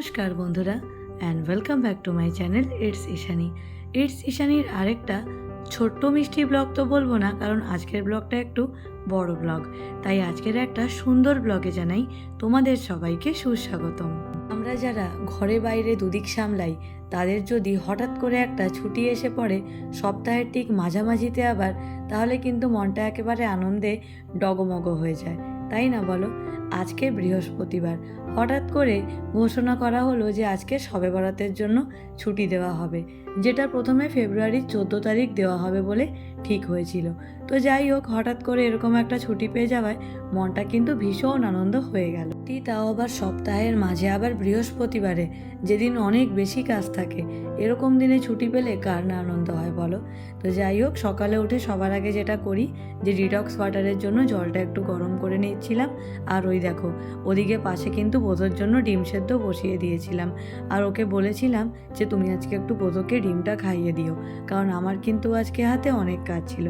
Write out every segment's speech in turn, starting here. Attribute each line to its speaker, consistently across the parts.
Speaker 1: নমস্কার বন্ধুরা and welcome back to my channel it's Ishani it's ইশানির আরেকটা ছোট্ট মিষ্টি ব্লগ তো বলব না, কারণ আজকের ব্লগটা একটু বড় ব্লগ তাই আজকের একটা সুন্দর ব্লগে জানাই তোমাদের সবাইকে সুস্বাগতম। আমরা যারা ঘরে বাইরে দুদিক সামলাই, তাদের যদি হঠাৎ করে একটা ছুটি এসে পড়ে, সপ্তাহের ঠিক মাঝামাঝিতে আবার, তাহলে কিন্তু মনটা একেবারে আনন্দে ডগমগ হয়ে যায়। তাই না বলো? আজকে বৃহস্পতিবার। হঠাৎ করে ঘোষণা করা হলো যে আজকে সবে বরাতের জন্য ছুটি দেওয়া হবে, যেটা প্রথমে ফেব্রুয়ারির চোদ্দ তারিখ দেওয়া হবে বলে ঠিক হয়েছিল। তো যাই হোক, হঠাৎ করে এরকম একটা ছুটি পেয়ে যাওয়ায় মনটা কিন্তু ভীষণ আনন্দ হয়ে গেল। তাও আবার সপ্তাহের মাঝে আবার বৃহস্পতিবারে, যেদিন অনেক বেশি কাজ থাকে, এরকম দিনে ছুটি পেলে কার না আনন্দ হয় বলো? তো যাই হোক, সকালে উঠে সবার আগে যেটা করি, যে ডিটক্স ওয়াটারের জন্য জলটা একটু গরম করে নিচ্ছিলাম, আর ওই দেখো, ওদিকে পাশে কিন্তু বোধোর জন্য ডিম সেদ্ধ বসিয়ে দিয়েছিলাম, আর ওকে বলেছিলাম যে তুমি আজকে একটু বোধকে ডিমটা খাইয়ে দিও, কারণ আমার কিন্তু আজকে হাতে অনেক কাজ ছিল।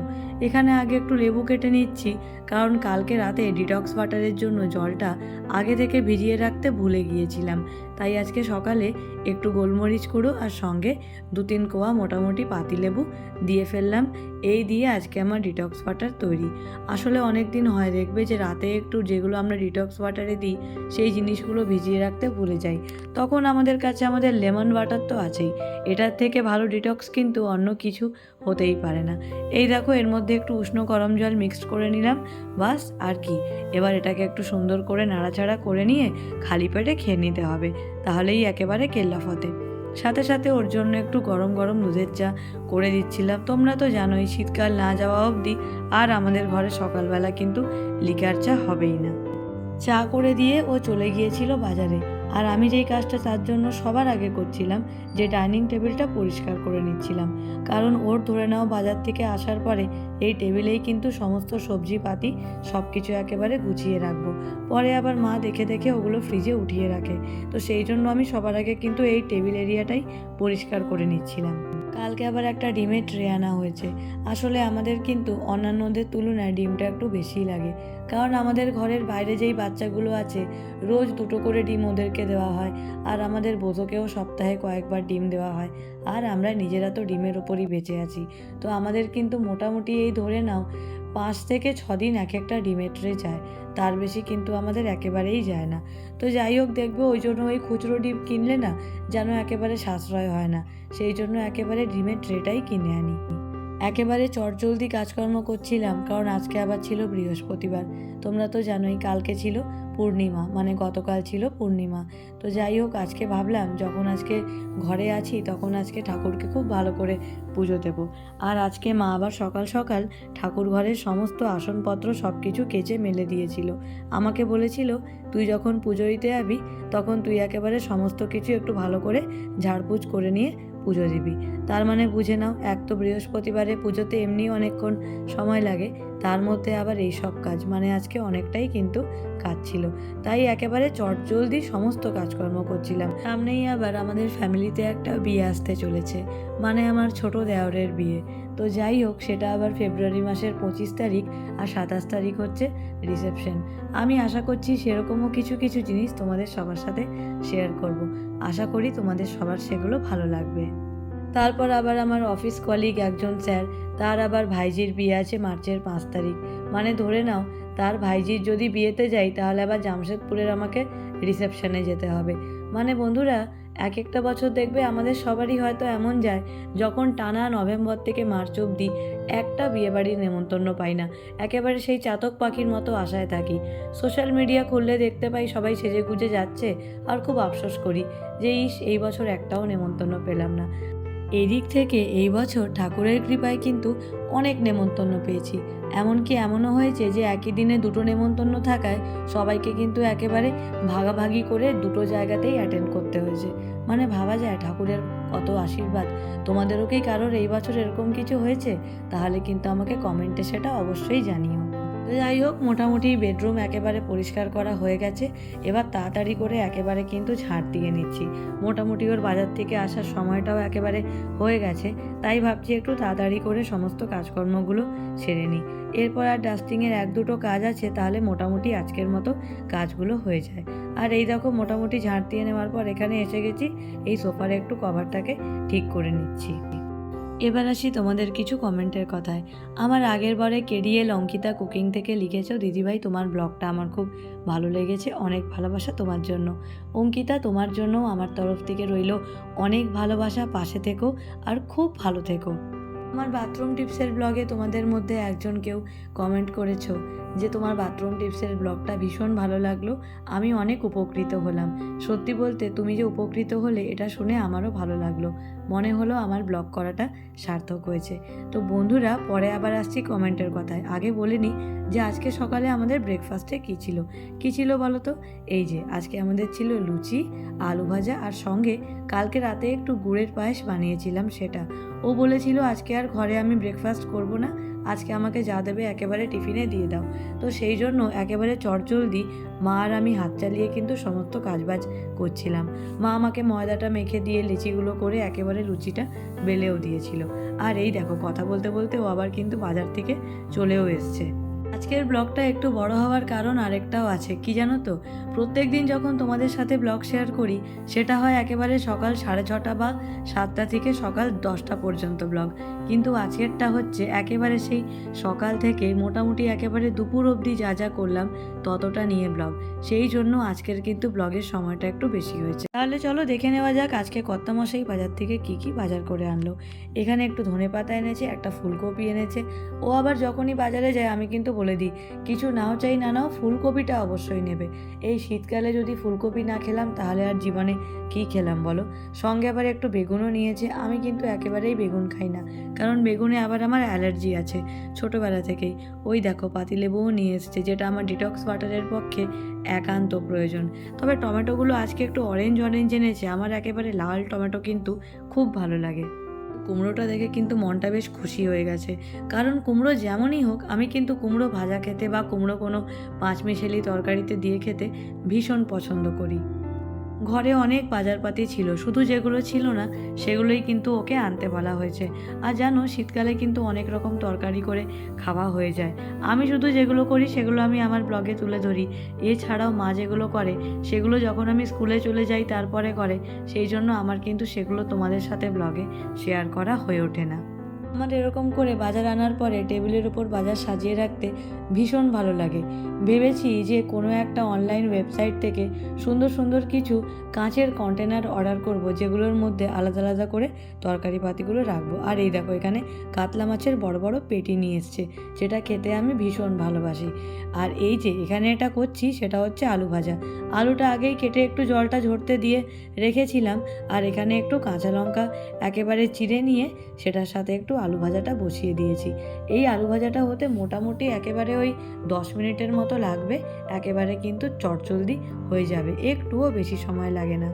Speaker 1: এখানে আগে একটু লেবু কেটে নিচ্ছি, কারণ কালকে রাতে ডিটক্স ওয়াটারের জন্য জলটা আগে থেকে ভিজিয়ে রাখতে ভুলে গিয়েছিলাম। তাই আজকে সকালে একটু গোলমরিচ গুঁড়ো আর সঙ্গে দু তিন কোয়া মোটামুটি পাতিলেবু দিয়ে ফেললাম। এই দিয়ে আজকে আমার ডিটক্স ওয়াটার তৈরি। আসলে অনেক দিন হয় দেখবে যে রাতে একটু যেগুলো আমরা ডিটক্স ওয়াটারে দিই, সেই জিনিসগুলো ভিজিয়ে রাখতে ভুলে যাই। তখন আমাদের কাছে আমাদের লেমন ওয়াটার তো আছেই। এটার থেকে ভালো ডিটক্স কিন্তু অন্য কিছু হতেই পারে না। এই দেখো, এর মধ্যে একটু উষ্ণ গরম জল মিক্সড করে নিলাম। বাস, আর কি? এবার এটাকে একটু সুন্দর করে নাড়াচাড়া করে নিয়ে খালি পেটে খেয়ে নিতে হবে। তাহলেই একেবারে কেল্লা ফতে। সাথে সাথে ওর জন্য একটু গরম গরম দুধের চা করে দিচ্ছিলাম। তোমরা তো জানোই, শীতকাল না যাওয়া অবধি আর আমাদের ঘরে সকালবেলা কিন্তু লিকার চা হবেই না। চা করে দিয়ে ও চলে গিয়েছিল বাজারে। আর আমি যেই কাজটা তার জন্য সবার আগে করছিলাম, যে ডাইনিং টেবিলটা পরিষ্কার করে নিচ্ছিলাম। কারণ ওর ধরে নাও বাজার থেকে আসার পরে এই টেবিলেই কিন্তু সমস্ত সবজি পাতি সব কিছু একেবারে গুছিয়ে রাখব। পরে আবার মা দেখে দেখে ওগুলো ফ্রিজে উঠিয়ে রাখে। তো সেই জন্য আমি সবার আগে কিন্তু এই টেবিল এরিয়াটাই পরিষ্কার করে নিচ্ছিলাম। কালকে আবার একটা ডিমের ট্রে আনা হয়েছে। আসলে আমাদের কিন্তু অন্যান্যদের তুলনায় ডিমটা একটু বেশি লাগে। কারণ আমাদের ঘরের বাইরে যেই বাচ্চাগুলো আছে, রোজ দুটো করে ডিম ওদেরকে দেওয়া হয়। আর আমাদের বোধকেও সপ্তাহে কয়েকবার ডিম দেওয়া হয়। আর আমরা নিজেরা তো ডিমের ওপরই বেঁচে আছি। তো আমাদের কিন্তু মোটামুটি এই ধরে নাও পাঁচ থেকে ছ দিন এক একটা ডিমের ট্রে যায়। তার বেশি কিন্তু আমাদের একেবারেই যায় না। তো যাই হোক, দেখবে ওই জন্য ওই খুচরো ডিম কিনলে না যেন একেবারে সাশ্রয় হয় না। সেই জন্য একেবারে ডিমের ট্রেটাই কিনে আনি। একেবারে চটজলদি কাজকর্ম করছিলাম, কারণ আজকে আবার ছিল বৃহস্পতিবার। তোমরা তো জানোই কালকে ছিল পূর্ণিমা মানে গতকাল ছিল পূর্ণিমা। তো যাই হোক, আজকে ভাবলাম যখন আজকে ঘরে আছি, তখন আজকে ঠাকুরকে খুব ভালো করে পুজো দেব। আর আজকে মা আবার সকাল সকাল ঠাকুর ঘরের সমস্ত আসনপত্র সব কিছু কেচে মেলে দিয়েছিল। আমাকে বলেছিল, তুই যখন পুজো দিতে যাবি, তখন তুই একেবারে সমস্ত কিছু একটু ভালো করে ঝাড়পুছ করে নিয়ে পুজো দিবি। তার মানে বুঝে নাও, এক তো বৃহস্পতিবারে পুজোতে এমনি অনেকক্ষণ সময় লাগে, তার মধ্যে আবার এই সব কাজ। মানে আজকে অনেকটাই কিন্তু কাজ ছিল। তাই একেবারে চটজলদি সমস্ত কাজকর্ম করছিলাম। সামনেই আবার আমাদের ফ্যামিলিতে একটা বিয়ে আসতে চলেছে। মানে আমার ছোট দেওরের বিয়ে। তো যাই হোক, সেটা আবার ফেব্রুয়ারি মাসের পঁচিশ তারিখ আর সাতাশ তারিখ হচ্ছে রিসেপশন। আমি আশা করছি সেরকমও কিছু কিছু জিনিস তোমাদের সবার সাথে শেয়ার করব। আশা করি তোমাদের সবার সেগুলো ভালো লাগবে। তারপর আবার আমার অফিস কলিগ একজন স্যার, তার আবার ভাইজির বিয়ে আছে মার্চের পাঁচ তারিখ। মানে ধরে নাও, তার ভাইজির যদি বিয়েতে যাই, তাহলে আবার জামশেদপুরের আমাকে রিসেপশনে যেতে হবে। মানে বন্ধুরা এক একটা বছর দেখবে আমাদের সবারই হয়তো এমন যায়, যখন টানা নভেম্বর থেকে মার্চ অবধি একটা বিয়েবাড়ির নেমন্তন্ন পাই না। একেবারে সেই চাতক পাখির মতো আশায় থাকি। সোশ্যাল মিডিয়া খুললে দেখতে পাই সবাই সেজে গুজে যাচ্ছে, আর খুব আফসোস করি যে, ইস, এই বছর একটাও নেমন্তন্ন পেলাম না। এদিক থেকে এই বছর ঠাকুরের কৃপায় কিন্তু অনেক নেমন্তন্ন পেয়েছি। এমনকি এমনও হয়েছে যে একই দিনে দুটো নেমন্তন্ন থাকায় সবাইকে কিন্তু একেবারে ভাগাভাগি করে দুটো জায়গাতেই অ্যাটেন্ড করতে হয়েছে। মানে ভাবা যায়, ঠাকুরের কত আশীর্বাদ। তোমাদেরও কি কারোর এই বছর এরকম কিছু হয়েছে? তাহলে কিন্তু আমাকে কমেন্টে সেটা অবশ্যই জানিও। যাই হোক, মোটামুটি বেডরুম একেবারে পরিষ্কার করা হয়ে গেছে। এবার তাড়াতাড়ি করে একেবারে কিন্তু ঝাড় দিয়ে নিচ্ছি। মোটামুটি ওর বাজার থেকে আসার সময়টাও একেবারে হয়ে গেছে। তাই ভাবছি একটু তাড়াতাড়ি করে সমস্ত কাজকর্মগুলো সেরে নিই। এরপর আর ডাস্টিংয়ের এক দুটো কাজ আছে, তাহলে মোটামুটি আজকের মতো কাজগুলো হয়ে যায়। আর এই দেখো, মোটামুটি ঝাঁট দিয়ে নেওয়ার পর এখানে এসে গেছি। এই সোফার একটু কভারটাকে ঠিক করে নিচ্ছি। এবার আসি তোমাদের কিছু কমেন্টের কথায়। আমার আগের বারে কেডিএল অঙ্কিতা কুকিং থেকে লিখেছ, দিদিভাই তোমার ব্লগটা আমার খুব ভালো লেগেছে, অনেক ভালোবাসা তোমার জন্য। অঙ্কিতা তোমার জন্য আমার তরফ থেকে রইল, অনেক ভালোবাসা, পাশে থেকো আর খুব ভালো থেকো। আমার বাথরুম টিপসের ব্লগে তোমাদের মধ্যে একজন কেউ কমেন্ট করেছ যে তোমার বাথরুম টিপসের ব্লগটা ভীষণ ভালো লাগল। আমি অনেক উপকৃত হলাম। সত্যি বলতে তুমি যে উপকৃত হলে এটা শুনে আমারও ভালো লাগল। মনে হলো আমার ব্লগ করাটা সার্থক হয়েছে। তো বন্ধুরা, পরে আবার আসছি কমেন্টের কথায়। আগে বলিনি যে আজকে সকালে আমাদের ব্রেকফাস্টে কী ছিল? কী ছিল বলো তো? এই যে, আজকে আমাদের ছিল লুচি, আলু ভাজা আর সঙ্গে কালকে রাতে একটু গুড়ের পায়েস বানিয়েছিলাম সেটা। ও বলেছিল, আজকে আর ঘরে আমি ব্রেকফাস্ট করব না। আজকে আমাকে যা দেবে একেবারে টিফিনে দিয়ে দাও। তো সেই জন্য একেবারে চটজলদি মা আর আমি হাত চালিয়ে কিন্তু সমস্ত কাজবাজ করছিলাম। মা আমাকে ময়দাটা মেখে দিয়ে লিচিগুলো করে একেবারে লুচিটা বেলেও দিয়েছিল। আর এই দেখো কথা বলতে বলতে ও আবার কিন্তু বাজার থেকে চলেও এসছে। আজকের ব্লগটা একটু বড় হওয়ার কারণ আরেকটাও আছে। কি জানো তো? প্রত্যেক দিন যখন তোমাদের সাথে ব্লগ শেয়ার করি, সেটা হয় একেবারে সকাল সাড়ে ছটা বা সাতটা থেকে সকাল দশটা পর্যন্ত ব্লগ। কিন্তু আজকেরটা হচ্ছে একেবারে সেই সকাল থেকে মোটামুটি একেবারে দুপুর অবধি যা যা করলাম ততটা নিয়ে ব্লগ। সেই জন্য আজকের কিন্তু ব্লগের সময়টা একটু বেশি হয়েছে। তাহলে চলো দেখে নেওয়া যাক আজকে কর্তামশাই বাজার থেকে কি কি বাজার করে আনলো। এখানে একটু ধনে পাতা এনেছে, একটা ফুলকপি এনেছে। ও আবার যখনই বাজারে যায়, আমি কিন্তু বলে দিই, কিছু নাও চাই না নাও, ফুলকপিটা অবশ্যই নেবে। এই শীতকালে যদি ফুলকপি না খেলাম, তাহলে আর জীবনে কি খেলাম বলো? সঙ্গে আবার একটু বেগুনও নিয়েছে। আমি কিন্তু একেবারেই বেগুন খাই না, কারণ বেগুনে আবার আমার অ্যালার্জি আছে ছোটোবেলা থেকেই। ওই দেখো পাতিলেবুও নিয়ে এসছে, যেটা আমার ডিটক্স ওয়াটারের পক্ষে একান্ত প্রয়োজন। তবে টমেটোগুলো আজকে একটু অরেঞ্জ অরেঞ্জ এনেছে, আমার একেবারে লাল টমেটো কিন্তু খুব ভালো লাগে। কুমড়োটা দেখে কিন্তু মনটা বেশ খুশি হয়ে গেছে। কারণ কুমড়ো যেমনই হোক, আমি কিন্তু কুমড়ো ভাজা খেতে বা কুমড়ো কোনো পাঁচমিশেলি তরকারিতে দিয়ে খেতে ভীষণ পছন্দ করি। ঘরে অনেক বাজারপাতি ছিল, শুধু যেগুলো ছিল না, সেগুলোই কিন্তু ওকে আনতে বলা হয়েছে। আর জানো, শীতকালে কিন্তু অনেক রকম তরকারি করে খাওয়া হয়ে যায়। আমি শুধু যেগুলো করি, সেগুলো আমি আমার ব্লগে তুলে ধরি। এছাড়াও মা যেগুলো করে, সেগুলো যখন আমি স্কুলে চলে যাই, তারপরে করে। সেই জন্য আমার কিন্তু সেগুলো তোমাদের সাথে ব্লগে শেয়ার করা হয়ে ওঠে না। আমার এরকম করে বাজার আনার পরে টেবিলের উপর বাজার সাজিয়ে রাখতে ভীষণ ভালো লাগে। ভেবেছি যে কোনো একটা অনলাইন ওয়েবসাইট থেকে সুন্দর সুন্দর কিছু কাঁচের কন্টেনার অর্ডার করব, যেগুলোর মধ্যে আলাদা আলাদা করে তরকারি পাতিগুলো রাখব। আর এই দেখো, এখানে কাতলা মাছের বড় বড় পেটি নিয়ে এসছে, যেটা খেতে আমি ভীষণ ভালোবাসি। আর এই যে এখানে এটা করছি, সেটা হচ্ছে আলু ভাজা। আলুটা আগেই কেটে একটু জলটা ঝরতে দিয়ে রেখেছিলাম, আর এখানে একটু কাঁচা লঙ্কা একেবারে চিড়ে নিয়ে সেটার সাথে একটু আলু ভাজাটা বসিয়ে দিয়েছি। এই আলু ভাজাটা হতে মোটামুটি একেবারে ওই দশ মিনিটের মতো লাগবে, একেবারে কিন্তু চটচলদি হয়ে যাবে, একটুও বেশি সময় লাগে না।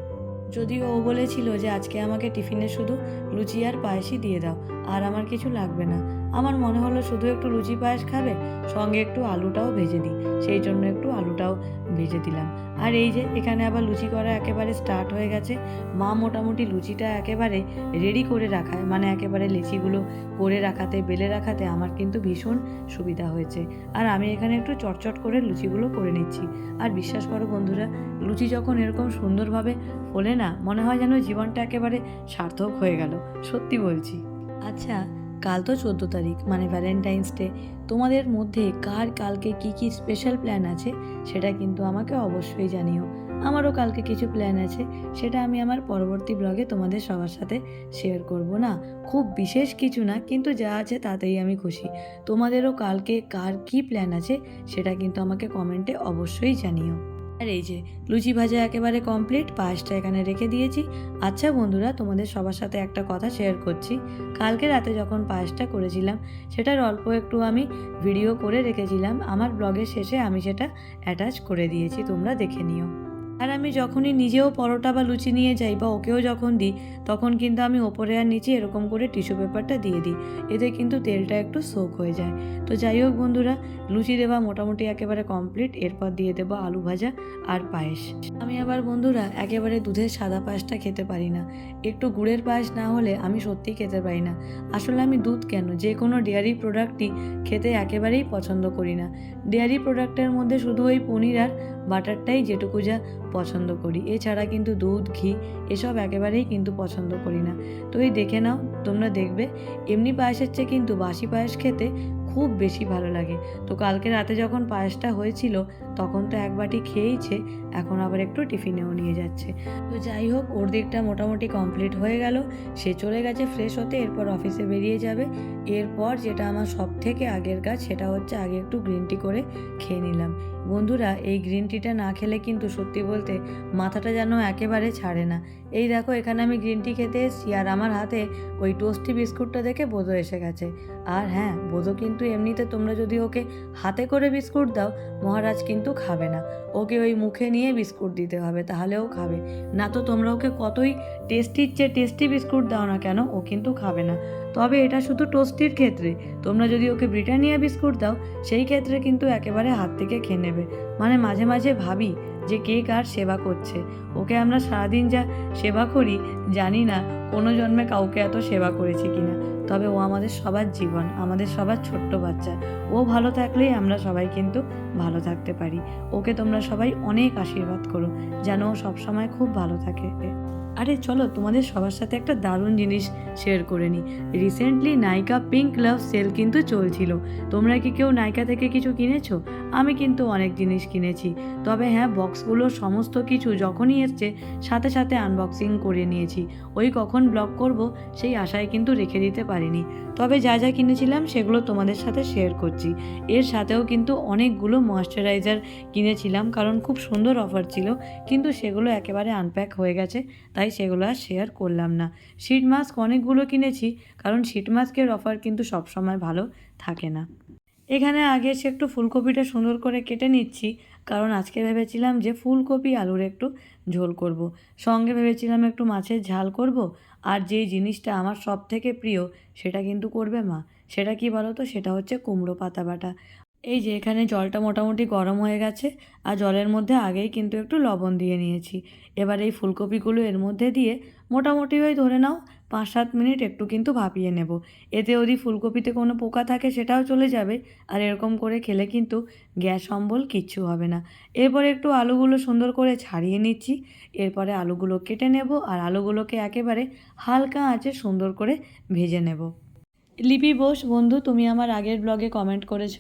Speaker 1: যদিও ও বলেছিল যে আজকে আমাকে টিফিনে শুধু লুচি আর পায়েসই দিয়ে দাও, আর আমার কিছু লাগবে না। আমার মনে হলো শুধু একটু লুচি পায়েস খাবে, সঙ্গে একটু আলুটাও ভেজে দিই। সেই জন্য একটু আলুটাও ভেজে দিলাম। আর এই যে এখানে আবার লুচি করা একেবারে স্টার্ট হয়ে গেছে। মা মোটামুটি লুচিটা একেবারে রেডি করে রাখায়। মানে একেবারে লেচিগুলো করে রাখাতে, বেলে রাখাতে আমার কিন্তু ভীষণ সুবিধা হয়েছে। আর আমি এখানে একটু চটচট করে লুচিগুলো করে নিচ্ছি। আর বিশ্বাস করো বন্ধুরা, লুচি যখন এরকম সুন্দরভাবে ফোলে না, মনে হয় যেন জীবনটা একেবারে সার্থক হয়ে গেল। সত্যি বলছি। আচ্ছা কাল তো চোদ্দ তারিখ মানে ভ্যালেন্টাইন্স ডে তোমাদের মধ্যে কার কালকে কি কি স্পেশাল প্ল্যান আছে, সেটা কিন্তু আমাকে অবশ্যই জানিও। আমারও কালকে কিছু প্ল্যান আছে, সেটা আমি আমার পরবর্তী ব্লগে তোমাদের সবার সাথে শেয়ার করব না। খুব বিশেষ কিছু না, কিন্তু যা আছে তাতেই আমি খুশি। তোমাদেরও কালকে কার কি প্ল্যান আছে, সেটা কিন্তু আমাকে কমেন্টে অবশ্যই জানিও। আর এই যে লুচি ভাজা একেবারে কমপ্লিট পায়েসটা এখানে রেখে দিয়েছি। আচ্ছা বন্ধুরা, তোমাদের সবার সাথে একটা কথা শেয়ার করছি। কালকে রাতে যখন পায়েসটা করেছিলাম, সেটার অল্প একটু আমি ভিডিও করে রেখেছিলাম। আমার ব্লগের শেষে আমি সেটা অ্যাটাচ করে দিয়েছি, তোমরা দেখে নিও। আর আমি যখনই নিজেও পরোটা বা লুচি নিয়ে যাই বা ওকেও যখন দিই, তখন কিন্তু আমি ওপরে আর নিচে এরকম করে টিস্যু পেপারটা দিয়ে দিই। এতে কিন্তু তেলটা একটু সোক হয়ে যায়। তো যাই হোক বন্ধুরা, লুচি দেওয়া মোটামুটি একেবারে কমপ্লিট এরপর দিয়ে দেবো আলু ভাজা আর পায়েস। আমি আবার বন্ধুরা, একেবারে দুধের সাদা পায়েসটা খেতে পারি না। একটু গুড়ের পায়েস না হলে আমি সত্যিই খেতে পারি না। আসলে আমি দুধ কেন? যে কোনো ডেয়ারি প্রোডাক্টই খেতে একেবারেই পছন্দ করি না। ডেয়ারি প্রোডাক্টের মধ্যে শুধু ওই পনির আর বাটারটাই যেটুকু যা পছন্দ করি। এছাড়া কিন্তু দুধ, ঘি এসব একেবারেই কিন্তু পছন্দ করি না। তো এই দেখে নাও, তোমরা দেখবে, এমনি পায়েসের চেয়ে কিন্তু বাসি পায়েস খেতে খুব বেশি ভালো লাগে। তো কালকে রাতে যখন পায়েসটা হয়েছিল, তখন তো এক বাটি খেয়েইছে, এখন আবার একটু টিফিনেও নিয়ে যাচ্ছে। তো যাই হোক, ওর দিকটা মোটামুটি কমপ্লিট হয়ে গেল। সে চলে গেছে ফ্রেশ হতে, এরপর অফিসে বেরিয়ে যাবে। এরপর যেটা আমার সব থেকে আগের কাজ, সেটা হচ্ছে আগে একটু গ্রিন টি করে খেয়ে নিলাম। বন্ধুরা, এই গ্রিন টিটা না খেলে কিন্তু সত্যি বলতে মাথাটা যেন একেবারে ছাড়ে না। এই দেখো, এখানে আমি গ্রিন টি খেতে এসেছি আর আমার হাতে ওই টোস্টি বিস্কুটটা দেখে বোধো এসে গেছে। আর হ্যাঁ বোধো কিন্তু এমনিতে তোমরা যদি ওকে হাতে করে বিস্কুট দাও, মহারাজ কিন্তু খাবে না। ওকে ওই মুখে নিয়ে বিস্কুট দিতে হবে তাহলেও খাবে। না তো তোমরা ওকে কতই টেস্টির চেয়ে টেস্টি বিস্কুট দাও না কেন, ও কিন্তু খাবে না। তবে এটা শুধু টোস্টির ক্ষেত্রে। তোমরা যদি ওকে ব্রিটানিয়া বিস্কুট দাও, সেই ক্ষেত্রে কিন্তু একেবারে হাত থেকে খেয়ে নেবে। মানে মাঝে মাঝে ভাবি যে কে কার সেবা করছে। ওকে আমরা সারাদিন যা সেবা করি, জানি না কোনো জন্মে কাউকে এত সেবা করেছি কিনা। তবে ও আমাদের সবার জীবন, আমাদের সবার ছোট্ট বাচ্চা। ও ভালো থাকলেই আমরা সবাই কিন্তু ভালো থাকতে পারি। ওকে তোমরা সবাই অনেক আশীর্বাদ করো, যেন ও সবসময় খুব ভালো থাকে। আরে চলো, তোমাদের সবার সাথে একটা দারুণ জিনিস শেয়ার করে নিই। Recently Nykaa pink love sale কিন্তু চলছিল। তোমরা কি কেউ নাইকা থেকে কিছু কিনেছো? আমি কিন্তু অনেক জিনিস কিনেছি। তবে হ্যাঁ বক্সগুলোর সমস্ত কিছু যখনই এসছে, সাথে সাথে আনবক্সিং করে নিয়েছি। ওই কখন ব্লগ করব, সেই আশায় কিন্তু রেখে দিতে পারিনি তবে যা যা কিনেছিলাম সেগুলো তোমাদের সাথে শেয়ার করছি এর সাথেও কিন্তু অনেকগুলো ময়শ্চারাইজার কিনেছিলাম কারণ খুব সুন্দর অফার ছিল, কিন্তু সেগুলো একেবারে আনপ্যাক হয়ে গেছে, তাই সেগুলো আর শেয়ার করলাম না শিট মাস্ক অনেকগুলো কিনেছি, কারণ শিট মাস্কের অফার কিন্তু সবসময় ভালো থাকে না এখানে আগে এসে একটু ফুলকপিটা সুন্দর করে কেটে নিচ্ছি, কারণ আজকে ভেবেছিলাম যে ফুলকপি আলুর একটু ঝোল করব। সঙ্গে ভেবেছিলাম একটু মাছের ঝাল করব। আর যেই জিনিসটা আমার সব থেকে প্রিয়, সেটা কিন্তু করবে মা। সেটা কি বলো তো সেটা হচ্ছে কুমড়ো পাতা বাটা। এই যে এখানে জলটা মোটামুটি গরম হয়ে গেছে, আর জলের মধ্যে আগেই কিন্তু একটু লবণ দিয়ে নিয়েছি। এবার এই ফুলকপিগুলো এর মধ্যে দিয়ে মোটামুটি ওই ধরে নাও পাঁচ সাত মিনিট একটু কিন্তু ভাপিয়ে নেব। এতে যদি ফুলকপিতে কোনো পোকা থাকে সেটাও চলে যাবে। আর এরকম করে খেলে কিন্তু গ্যাস অম্বল কিচ্ছু হবে না। এরপরে একটু আলুগুলো সুন্দর করে ছাড়িয়ে নিচ্ছি। এরপরে আলুগুলো কেটে নেব আর আলুগুলোকে একেবারে হালকা আঁচে সুন্দর করে ভেজে নেব। লিপি বোস, বন্ধু, তুমি আমার আগের ব্লগে কমেন্ট করেছ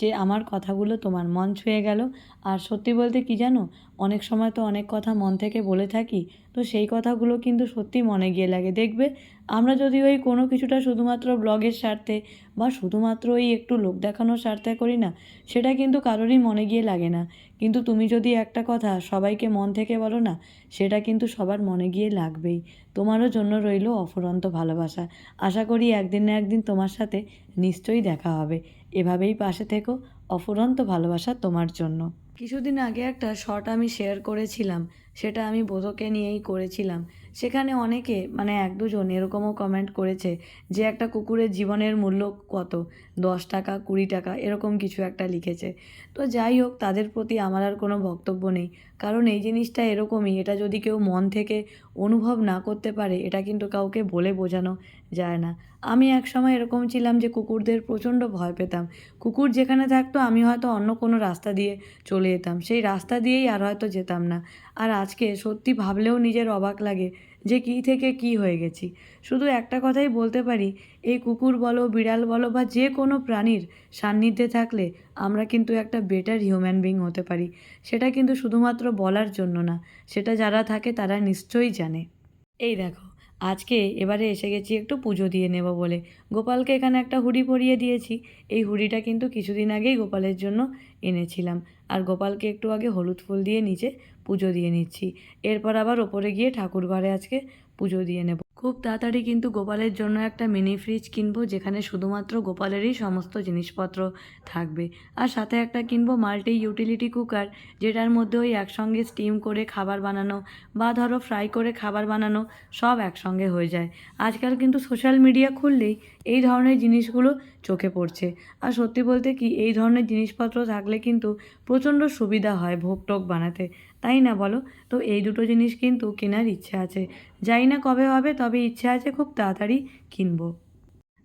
Speaker 1: যে আমার কথাগুলো তোমার মন ছুঁয়ে গেল। আর সত্যি বলতে কি জানো? অনেক সময় তো অনেক কথা মন থেকে বলে থাকি, তো সেই কথাগুলো কিন্তু সত্যি মনে গিয়ে লাগে। দেখবে, আমরা যদি ওই কোনো কিছুটা শুধুমাত্র ব্লগের স্বার্থে বা শুধুমাত্র ওই একটু লোক দেখানোর স্বার্থে করি না, সেটা কিন্তু কারোরই মনে গিয়ে লাগে না। কিন্তু তুমি যদি একটা কথা সবাইকে মন থেকে বলো না, সেটা কিন্তু সবার মনে গিয়ে লাগবেই। তোমারও জন্য রইল অফুরন্ত ভালোবাসা। আশা করি একদিন না একদিন তোমার সাথে নিশ্চয়ই দেখা হবে। এভাবেই পাশে থেকো, অফুরন্ত ভালোবাসা তোমার জন্য। কিছুদিন আগে একটা শট আমি শেয়ার করেছিলাম সেটা আমি বোধকে নিয়েই করেছিলাম। সেখানে অনেকে মানে এক দুজন এরকমও কমেন্ট করেছে যে একটা কুকুরের জীবনের মূল্য কত? দশ টাকা, কুড়ি টাকা, এরকম কিছু একটা লিখেছে। তো যাই হোক, তাদের প্রতি আমার আর কোনো বক্তব্য নেই। কারণ এই জিনিসটা এরকমই, এটা যদি কেউ মন থেকে অনুভব না করতে পারে, এটা কিন্তু কাউকে বলে বোঝানো যায় না। আমি এক সময় এরকম ছিলাম যে কুকুরদের প্রচণ্ড ভয় পেতাম। কুকুর যেখানে থাকতো, আমি হয়তো অন্য কোনো রাস্তা দিয়ে চলে যেতাম। সেই রাস্তা দিয়েই আর হয়তো যেতাম না। আর আজকে সত্যি ভাবলেও নিজের অবাক লাগে যে কী থেকে কি হয়ে গেছি। শুধু একটা কথাই বলতে পারি, এই কুকুর বলো, বিড়াল বলো বা যে কোনো প্রাণীর সান্নিধ্যে থাকলে আমরা কিন্তু একটা বেটার হিউম্যান বিং হতে পারি। সেটা কিন্তু শুধুমাত্র বলার জন্য না, সেটা যারা থাকে তারা নিশ্চয়ই জানে। এই দেখো, আজকে এবারে এসে গেছি একটু পুজো দিয়ে নেব বলে। গোপালকে এখানে একটা হুডি পরিয়ে দিয়েছি। এই হুডিটা কিন্তু কিছুদিন আগেই গোপালের জন্য এনেছিলাম। আর গোপালকে একটু আগে হলুদ ফুল দিয়ে নিচে পুজো দিয়ে নিচ্ছি। এরপর আবার ওপরে গিয়ে ঠাকুর ঘরে আজকে পুজো দিয়ে নেব। খুব তাড়াতাড়ি কিন্তু গোপালের জন্য একটা মিনি ফ্রিজ কিনবো, যেখানে শুধুমাত্র গোপালেরই সমস্ত জিনিসপত্র থাকবে। আর সাথে একটা কিনবো মাল্টি ইউটিলিটি কুকার যেটার মধ্যে ওই একসঙ্গে স্টিম করে খাবার বানানো বা ধরো ফ্রাই করে খাবার বানানো সব একসঙ্গে হয়ে যায়। আজকাল কিন্তু সোশ্যাল মিডিয়া খুললেই এই ধরনের জিনিসগুলো চোখে পড়ছে। আর সত্যি বলতে কি, এই ধরনের জিনিসপত্র থাকলে কিন্তু প্রচণ্ড সুবিধা হয় ভোগ টোক বানাতে। তাই না বলো? তো এই দুটো জিনিস কিন্তু কেনার ইচ্ছা আছে। যাই না কবে হবে, তবে ইচ্ছে আছে খুব তাড়াতাড়ি কিনবো।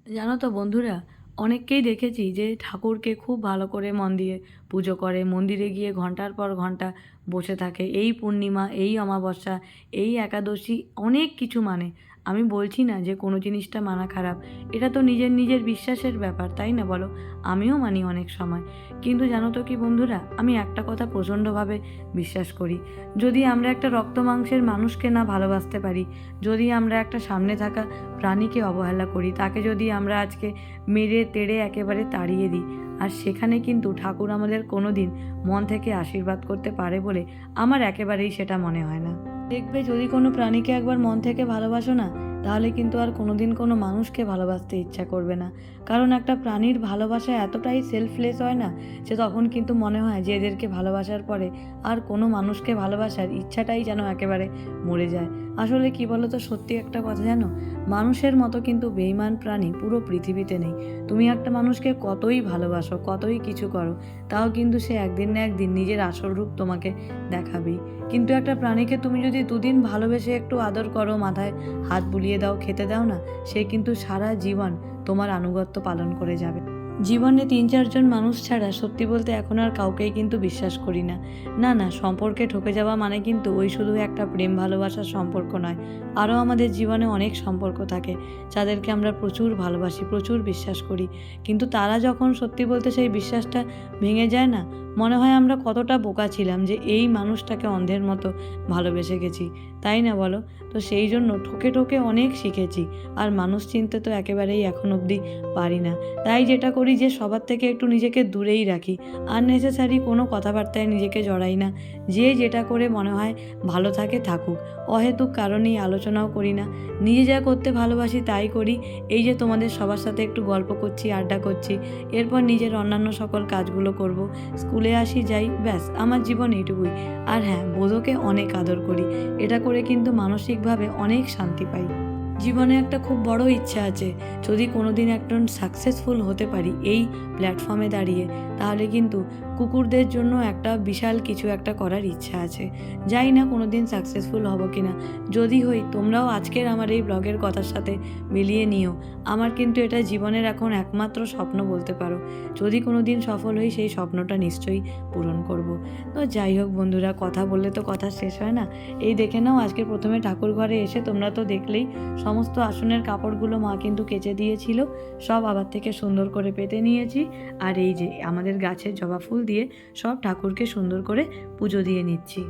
Speaker 1: জানো তো বন্ধুরা, অনেককেই দেখেছি যে ঠাকুরকে খুব ভালো করে মন দিয়ে পুজো করে। মন্দিরে গিয়ে ঘণ্টার পর ঘণ্টা বসে থাকে। এই পূর্ণিমা, এই অমাবস্যা, এই একাদশী অনেক কিছু মানে। আমি বলছি না যে কোনো জিনিসটা মানা খারাপ। এটা তো নিজের নিজের বিশ্বাসের ব্যাপার, তাই না বলো? আমিও মানি অনেক সময়। কিন্তু জানো তো কি বন্ধুরা? আমি একটা কথা প্রচণ্ডভাবে বিশ্বাস করি। যদি আমরা একটা রক্ত মাংসের মানুষকে না ভালোবাসতে পারি, যদি আমরা একটা সামনে থাকা প্রাণীকে অবহেলা করি, তাকে যদি আমরা আজকে মেরে তেড়ে একেবারে তাড়িয়ে দিই, আর সেখানে কিন্তু ঠাকুর আমাদের কোনো দিন মন থেকে আশীর্বাদ করতে পারে বলে আমার একেবারেই সেটা মনে হয় না। দেখবে যদি কোনো প্রাণীকে একবার মন থেকে ভালোবাসো না, তাহলে কিন্তু আর কোনোদিন কোনো মানুষকে ভালোবাসতে ইচ্ছা করবে না। কারণ একটা প্রাণীর ভালোবাসা এতটাই সেলফলেস হয় না, যে তখন কিন্তু মনে হয় যে এদেরকে ভালোবাসার পরে আর কোনো মানুষকে ভালোবাসার ইচ্ছাটাই যেন একেবারে মরে যায়। আসলে কি বলো তো সত্যি একটা কথা জানো? মানুষের মতো কিন্তু বেইমান প্রাণী পুরো পৃথিবীতে নেই। তুমি একটা মানুষকে কতই ভালোবাসো, কতই কিছু করো, তাও কিন্তু সে একদিন না একদিন নিজের আসল রূপ তোমাকে দেখাবেই। কিন্তু একটা প্রাণীকে তুমি যদি দুদিন ভালোবেসে একটু আদর করো, মাথায় হাত বুলিয়ে দাও, খেতে দাও না, সে কিন্তু সারা জীবন তোমার আনুগত্য পালন করে যাবে। জীবনে তিন চারজন মানুষ ছাড়া সত্যি বলতে এখন আর কাউকেই কিন্তু বিশ্বাস করি না। না না, সম্পর্কে ঠকে যাওয়া মানে কিন্তু ওই শুধু একটা প্রেম ভালোবাসার সম্পর্ক নয়। আরও আমাদের জীবনে অনেক সম্পর্ক থাকে, যাদেরকে আমরা প্রচুর ভালোবাসি, প্রচুর বিশ্বাস করি। কিন্তু তারা যখন সত্যি বলতে সেই বিশ্বাসটা ভেঙে যায় না মনে হয় আমরা কতটা বোকা ছিলাম যে এই মানুষটাকে অন্ধের মতো ভালোবেসে গেছি। তাই না বলো? তো সেই জন্য ঠকে ঠকে অনেক শিখেছি, আর মানুষ চিনতে তো একেবারেই এখন অবধি পারি না। তাই যেটা করি যে সবার থেকে একটু নিজেকে দূরেই রাখি আননেসেসারি কোনো কথাবার্তায় নিজেকে জড়াই না। যে যেটা করে মনে হয় ভালো থাকে থাকুক। অহেতুক কারণেই আলোচনাও করি না। নিজে যা করতে ভালোবাসি তাই করি। এই যে তোমাদের সবার সাথে একটু গল্প করছি, আড্ডা করছি, এরপর নিজের অন্যান্য সকল কাজগুলো করব। স্কুলে আসি যাই, ব্যাস, আমার জীবন এইটুকুই। আর হ্যাঁ বোধকে অনেক আদর করি। এটা করে কিন্তু মানসিকভাবে অনেক শান্তি পাই। জীবনে একটা খুব বড় ইচ্ছা আছে। যদি কোনোদিন একজন সাকসেসফুল হতে পারি এই প্ল্যাটফর্মে দাঁড়িয়ে, তাহলে কিন্তু কুকুরদের জন্য একটা বিশাল কিছু একটা করার ইচ্ছা আছে। যাই না কোনো দিন সাকসেসফুল হব কি না যদি হই, তোমরাও আজকের আমার এই ব্লগের কথার সাথে মিলিয়ে নিও। আমার কিন্তু এটা জীবনের এখন একমাত্র স্বপ্ন বলতে পারো। যদি কোনো দিন সফল হই, সেই স্বপ্নটা নিশ্চয়ই পূরণ করব। তো যাই হোক বন্ধুরা, কথা বললে তো কথা শেষ হয় না। এই দেখে নাও, আজকে প্রথমে ঠাকুর ঘরে এসে তোমরা তো দেখলেই সমস্ত আসনের কাপড়গুলো মা কিন্তু কেচে দিয়েছিল। সব আবার থেকে সুন্দর করে পেতে নিয়েছি। আর এই যে আমাদের গাছের জবা ফুল দিয়ে সব ঠাকুরকে সুন্দর করে পুজো দিয়ে নিচ্ছি।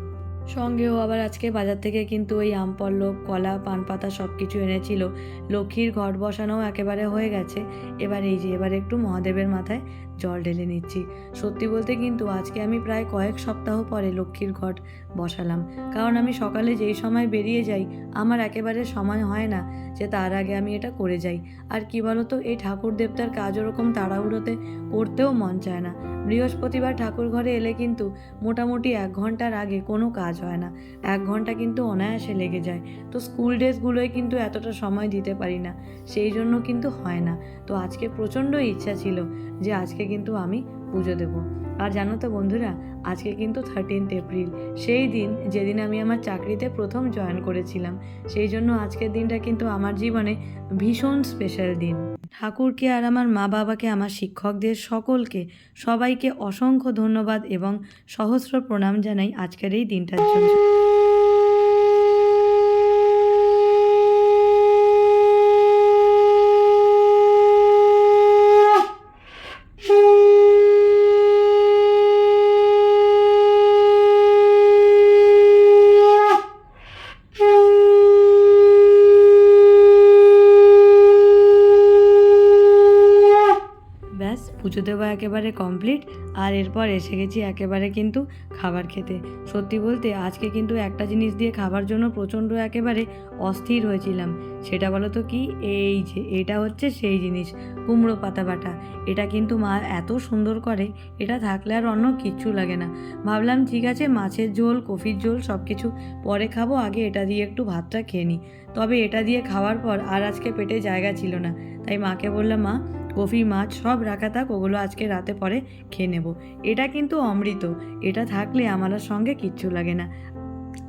Speaker 1: সঙ্গেও আবার আজকে বাজার থেকে কিন্তু ওই আম পল্লব কলা, পান পাতা সব কিছু এনেছিল। লক্ষ্মীর ঘট বসানো একেবারে হয়ে গেছে। এবার এই যে, এবার একটু মহাদেবের মাথায় জল ঢেলে নিচ্ছি। সত্যি বলতে কিন্তু আজকে আমি প্রায় কয়েক সপ্তাহ পরে লক্ষ্মীর ঘট বসালাম। কারণ আমি সকালে যেই সময় বেরিয়ে যাই, আমার একেবারে সময় হয় না যে তার আগে আমি এটা করে যাই। আর কি বলতো, এই ঠাকুর দেবতার কাজ ওরকম তাড়াহুড়োতে করতেও মন চায় না। বৃহস্পতিবার ঠাকুর ঘরে এলে কিন্তু মোটামুটি এক ঘণ্টার আগে কোনো কাজ হয় না। এক ঘণ্টা কিন্তু অনায়াসে লেগে যায়। তো স্কুল ড্রেসগুলোয় কিন্তু এতটা সময় দিতে পারি না। সেই জন্য কিন্তু হয় না। তো আজকে প্রচণ্ড ইচ্ছা ছিল যে আজকে কিন্তু আমি পুজো দেবো। আর জানো তো বন্ধুরা, আজকে কিন্তু থার্টিনথ এপ্রিল সেই দিন যেদিন আমি আমার চাকরিতে প্রথম জয়েন করেছিলাম, সেই জন্য আজকের দিনটা কিন্তু আমার জীবনে ভীষণ স্পেশাল দিন। ঠাকুরকে আর আমার মা বাবাকে, আমার শিক্ষকদের সকলকে, সবাইকে অসংখ্য ধন্যবাদ এবং সহস্র প্রণাম জানাই আজকের এই দিনটার জন্য। পুজো দেওয়া একেবারে কমপ্লিট আর এরপর এসে গেছি একেবারে কিন্তু খাবার খেতে। সত্যি বলতে, আজকে কিন্তু একটা জিনিস দিয়ে খাবার জন্য প্রচণ্ড একেবারে অস্থির হয়েছিলাম। সেটা বলো তো কি? এই যে, এটা হচ্ছে সেই জিনিস, কুমড়ো পাতা বাটা। এটা কিন্তু মা এত সুন্দর করে, এটা থাকলে আর অন্য কিচ্ছু লাগে না। ভাবলাম, ঠিক আছে, মাছের ঝোল, কফির ঝোল সব কিছু পরে খাব, আগে এটা দিয়ে একটু ভাতটা খেয়ে নিই তবে এটা দিয়ে খাওয়ার পর আর আজকে পেটে জায়গা ছিল না। তাই মাকে বললাম, মা কফি, মাছ, সব রাখা থাক, ওগুলো আজকে রাতে পরে খেয়ে নেব। এটা কিন্তু অমৃত। এটা থাকলে আমার সঙ্গে কিচ্ছু লাগে না।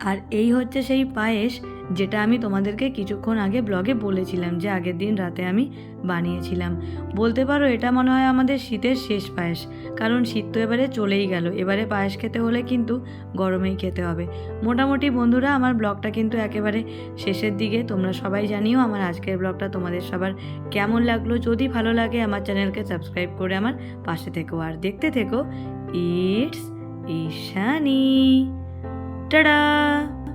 Speaker 1: আর এই হচ্ছে সেই পায়েস যেটা আমি তোমাদেরকে কিছুক্ষণ আগে ব্লগে বলেছিলাম যে আগের দিন রাতে আমি বানিয়েছিলাম। বলতে পারো এটা মনে হয় আমাদের শীতের শেষ পায়েস, কারণ শীত তো এবারে চলেই গেল। এবারে পায়েস খেতে হলে কিন্তু গরমেই খেতে হবে। মোটামুটি বন্ধুরা, আমার ব্লগটা কিন্তু একেবারে শেষের দিকে। তোমরা সবাই জানিও আমার আজকের ব্লগটা তোমাদের সবার কেমন লাগল। যদি ভালো লাগে আমার চ্যানেলকে সাবস্ক্রাইব করে আমার পাশে থেকো। আর দেখতে থেকো, ইটস ঈশানি। Ta-da!